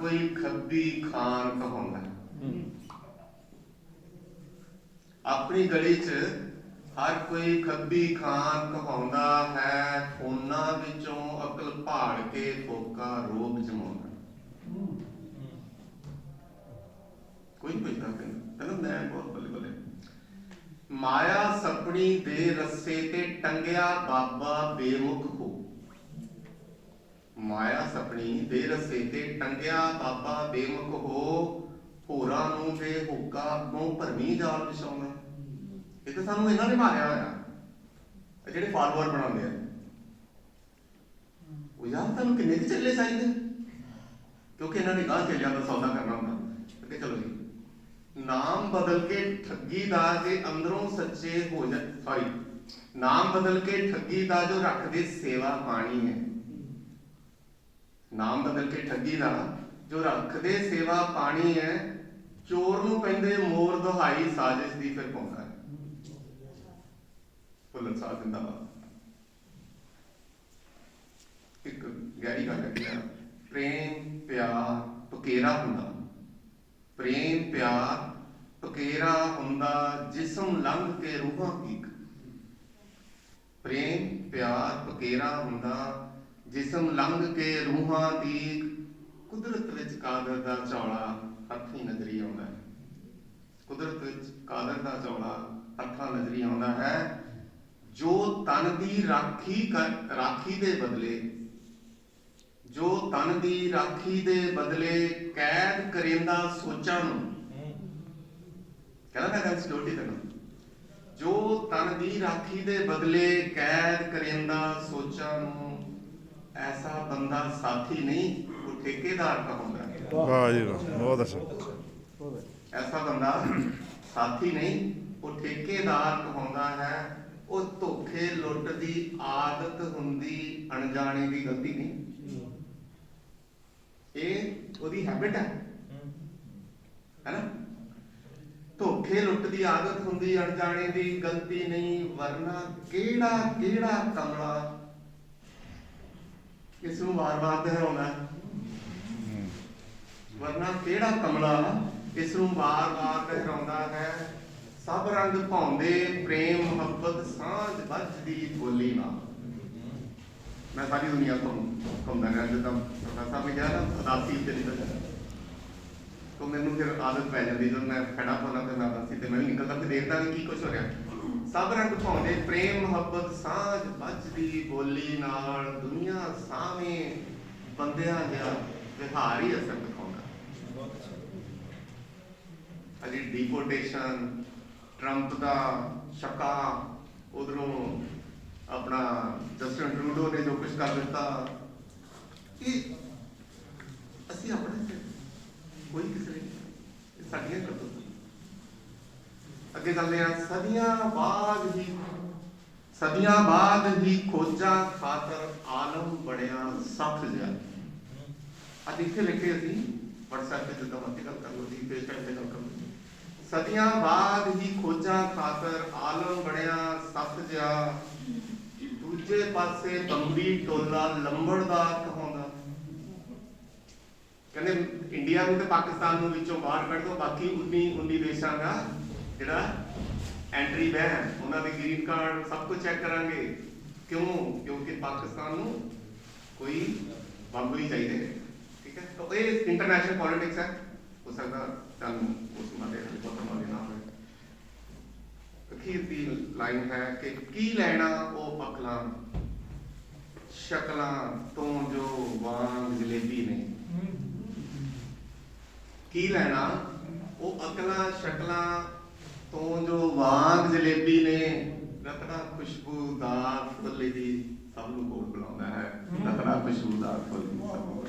ਕੋਈ ਖੱਬੀ ਖਾਨ ਕਹਾਉਂਦਾ। ਆਪਣੀ ਗਲੀ 'ਚ ਹਰ ਕੋਈ ਖੱਬੀ ਖਾਨ ਕਹਾਉਂਦਾ ਹੈ ਫੋਨਾਂ ਵਿੱਚੋਂ ਅਕਲ ਭਾੜ ਕੇ ਫੋਕਾ ਰੋਬ ਜਮਾਉਂਦਾ ਕੋਈ ਪੁੱਛਦਾ ਕਹਿੰਦਾ ਕਹਿੰਦਾ ਮੈਂ ਬਹੁਤ ਬੱਲੇ ਬੱਲੇ। ਮਾਇਆ ਸਪਣੀ ਦੇ ਰੱਸੇ ਤੇ ਟੰਗਿਆ ਬਾਬਾ ਬੇਮੁਖ ਹੋ। ਮਾਇਆ ਸਪਣੀ ਦੇ ਰੱਸੇ ਤੇ ਟੰਗਿਆ ਬਾਬਾ ਬੇਮੁਖ ਹੋ ਹੋਰਾਂ ਨੂੰ ਤੇ ਹੁੱਕਾ ਨੂੰ ਭਰਮੀ ਜਾਲ ਵਿਛਾਉਂਦਾ ਇਹ ਤਾਂ ਸਾਨੂੰ ਇਹਨਾਂ ਨੇ ਮਾਰਿਆ ਹੋਇਆ। ਜਿਹੜੇ ਫਾਲੋਅਰ ਬਣਾਉਂਦੇ ਆ। ਉਹ ਯਾਰ ਤੁਹਾਨੂੰ ਕਿੰਨੇ ਕੁ ਚੱਲੇ ਚਾਹੀਦੇ? ਕਿਉਂਕਿ ਇਹਨਾਂ ਨੇ ਗਾਹ ਚੱਲਿਆ ਦਾ ਸੌਦਾ ਕਰਨਾ ਹੁੰਦਾ। ਕਿ ਚਲੋ ਜੀ। ਨਾਮ ਬਦਲ ਕੇ ਠੱਗੀ ਦਾ ਜੇ ਅੰਦਰੋਂ ਸੱਚੇ ਹੋ ਜਾ ਸੌਰੀ ਨਾਮ ਬਦਲ ਕੇ ਠੱਗੀ ਦਾ ਜੋ ਰੱਖਦੇ ਸੇਵਾ ਪਾਣੀ ਹੈ। ਨਾਮ ਬਦਲ ਕੇ ਠੱਗੀ ਦਾ ਜੋ ਰੱਖਦੇ ਸੇਵਾ ਪਾਣੀ ਹੈ, ਚੋਰ ਨੂੰ ਕਹਿੰਦੇ ਮੋਰ ਦੁਹਾਈ ਸਾਜ਼ਿਸ਼ ਦੀ ਫਿਰ ਪਾਉਂਦਾ ਹੈ? ਭੁੱਲਣ ਸਾਹ ਜਿੰਦਾਬਾਦ। ਇੱਕ ਗਹਿਰੀ ਗੱਲ ਹੈ ਪ੍ਰੇਮ, ਪਿਆਰ, ਪਕੇਰਾ ਹੁੰਦਾ। ਪ੍ਰੇਮ, ਪਿਆਰ, ਪਕੇਰਾ ਹੁੰਦਾ ਜਿਸਮ ਲੰਘ ਕੇ ਰੂਹਾਂ ਪੀਕ ਪ੍ਰੇਮ, ਪਿਆਰ, ਪਕੇਰਾ ਹੁੰਦਾ ਜਿਸਮ ਲੰਘ ਕੇ ਰੂਹਾਂ ਦੀ ਕੁਦਰਤ ਵਿੱਚ ਕਾਦਰ ਦਾ ਚੌਲਾ ਹੱਥੀਂ ਨਜ਼ਰੀ ਆਉਂਦਾ ਹੈ। ਕੁਦਰਤ ਵਿੱਚ ਕਾਦਰ ਦਾ ਚੌਲਾ ਹੱਥਾਂ ਨਜ਼ਰੀ ਆਉਂਦਾ ਹੈ। ਜੋ ਤਨ ਦੀ ਰਾਖੀ ਰਾਖੀ ਦੇ ਬਦਲੇ, ਜੋ ਤਨ ਦੀ ਰਾਖੀ ਦੇ ਬਦਲੇ ਕੈਦ ਕਰਿੰਦਾ ਸੋਚਾਂ ਨੂੰ, ਕਹਿੰਦਾ ਮੈਂ ਸਿਕਿਉਰਿਟੀ ਤੈਨੂੰ ਜੋ ਤਨ ਦੀ ਰਾਖੀ ਦੇ ਬਦਲੇ ਕੈਦ ਕਰਿੰਦਾ ਸੋਚਾਂ ਨੂੰ ਐਸਾ ਬੰਦਾ ਸਾਥੀ ਨਹੀਂ ਉਹ ਠੇਕੇਦਾਰ ਕਹਾਉਂਦਾ ਵਾਹ ਜੀ ਵਾਹ ਬਹੁਤ ਅੱਛਾ। ਐਸਾ ਬੰਦਾ ਸਾਥੀ ਨਹੀਂ ਉਹ ਠੇਕੇਦਾਰ ਕਹਾਉਂਦਾ ਹੈ। ਉਹ ਧੋਖੇ ਲੁੱਟ ਦੀ ਆਦਤ ਹੁੰਦੀ ਅਣਜਾਣੇ ਦੀ ਗਲਤੀ ਨਹੀਂ। ਇਹ ਉਹਦੀ ਹੈਬਿਟ ਹੈ। ਹੈਨਾ ਧੋਖੇ ਲੁੱਟ ਦੀ ਆਦਤ ਹੁੰਦੀ ਅਣਜਾਣੇ ਦੀ ਗਲਤੀ ਨਹੀਂ ਵਰਨਾ ਕਿਹੜਾ ਕਿਹੜਾ ਕਮਲਾ ਇਸ ਨੂੰ ਵਾਰ-ਵਾਰ ਦੁਹਰਾਉਣਾ ਵਰਨਾ ਕਿਹੜਾ ਕਮਲਾ ਇਸ ਨੂੰ ਵਾਰ-ਵਾਰ ਦੁਹਰਾਉਂਦਾ ਹੈ? ਸਭ ਰੰਗ ਭਾਉਂਦੇ ਪ੍ਰੇਮ ਮੁਹੱਬਤ ਸਾਂਝ ਵੱਜਦੀ ਬੋਲੀ ਨਾਲ। ਮੈਂ ਸਾਰੀ ਦੁਨੀਆ ਤੋਂ ਘੁੰਮਦਾ ਰਿਹਾ ਜਦੋਂ ਪ੍ਰੋਫੈਸਰ ਸਾਹਿਬ ਨੇ ਕਿਹਾ ਨਾ ਅਦਾਸੀ ਤੇ ਨਿਕਲ ਤਾਂ ਮੈਨੂੰ ਫਿਰ ਆਦਤ ਪੈ ਜਾਂਦੀ ਜਦੋਂ ਮੈਂ ਖੜਾ ਹੋਣਾ ਤੇ ਮੈਂ ਅਦਾਸੀ ਤੇ ਮੈਂ ਵੀ ਨਿਕਲਦਾ ਤੇ ਦੇਖਦਾ ਵੀ ਕੀ ਕੁਝ ਹੋ ਰਿਹਾ। ਸਭ ਰੰਗ ਭਾਉਂਦੇ, ਪ੍ਰੇਮ, ਮੁਹੱਬਤ, ਸਾਂਝ, ਵੱਜਦੀ ਬੋਲੀ ਨਾਲ ਦੁਨੀਆ ਸਾਵੇਂ ਬੰਦਿਆਂ ਜਿਹਾ ਵਿਹਾਰ ਹੀ ਅਸਰ ਦਿਖਾਉਂਦਾ। ਅਜੀ ਡੀਪੋਰਟੇਸ਼ਨ ਟਰੰਪ ਦਾ ਸ਼ਕਾ ਉਧਰੋਂ ਆਪਣਾ ਜਸਟਨ ਟਰੂਡੋ ਨੇ ਜੋ ਕੁਝ ਕਰ ਦਿੱਤਾ। ਇਹ ਅਸੀਂ ਆਪਣੇ ਕੋਈ ਕਿਸੇ ਨੇ ਸਾਡੀਆਂ ਕਰਤੂਤਾਂ ਚੱਲਦੇ ਆ ਸਦੀਆਂ ਬਾਅਦ ਹੀ, ਸਦੀਆਂ ਬਾਅਦ ਹੀ ਖੋਜਾਂ ਖਾਤਰ ਆਲਮ ਬਣਿਆ ਸੱਤ ਜਿਹਾ। ਅੱਜ ਇੱਥੇ ਲਿਖੇ ਅਸੀਂ WhatsApp ਤੇ ਜਦੋਂ ਮਰਜ਼ੀ ਗੱਲ ਕਰ ਲਓ, ਜੀ ਤੇ ਗੱਲ ਕਰ ਲਓ। ਸਦੀਆਂ ਬਾਅਦ ਹੀ ਖੋਜਾਂ ਖਾਤਰ ਆਲਮ ਬਣਿਆ ਸੱਤ ਜਿਹਾ। ਦੂਜੇ ਪਾਸੇ ਬੰਬੀ ਟੋਲਾ ਲੰਬੜਦਾਰ ਕਹਾਉਂਦਾ। ਕਹਿੰਦੇ ਇੰਡੀਆ ਨੂੰ ਤੇ ਪਾਕਿਸਤਾਨ ਨੂੰ ਵਿੱਚੋਂ ਬਾਹਰ ਕੱਢ ਦੋ, ਬਾਕੀ 19 19 ਦੇਸ਼ਾਂ ਦਾ ਜਿਹੜਾ ਐਂਟਰੀ ਬੈਨ ਉਹਨਾਂ ਦੇ ਗ੍ਰੀਨ ਕਾਰਡ ਸਭ ਕੁਝ ਚੈੱਕ ਕਰਾਂਗੇ। ਕਿਉਂ? ਕਿਉਂਕਿ ਪਾਕਿਸਤਾਨ ਨੂੰ ਕੋਈ ਬੰਬ ਨਹੀਂ ਚਾਹੀਦੇ। ਠੀਕ ਹੈ? ਤਾਂ ਇਹ ਇੰਟਰਨੈਸ਼ਨਲ ਪੋਲਿਟਿਕਸ ਹੈ। ਹੋ ਸਕਦਾ ਤੁਹਾਨੂੰ ਉਸ ਨਾਲ ਬਹੁਤ ਮਾਦੇ ਨਾ ਹੋਵੇ ਅਖੀਰ ਦੀ ਲਾਈਨ ਹੈ ਕਿ ਕੀ ਲੈਣਾ ਉਹ ਅਕਲਾਂ ਸ਼ਕਲਾਂ ਤੋਂ ਜੋ ਵਾਂਗ ਜਲੇਬੀ ਨੇ ਕੀ ਲੈਣਾ? ਉਹ ਅਕਲਾਂ ਸ਼ਕਲਾਂ ਤੋਂ ਜੋ ਵਾਂਗ ਜਲੇਬੀ ਨੇ ਰਤਨਾ ਖੁਸ਼ਬੂਦਾਰ ਫੁੱਲ ਦੀ ਸਭ ਨੂੰ ਕੋਲ ਬੁਲਾਉਂਦਾ ਹੈ। ਰਤਨਾ ਖੁਸ਼ਬੂਦਾਰ ਫੁੱਲ ਦੀ ਸਭ ਨੂੰ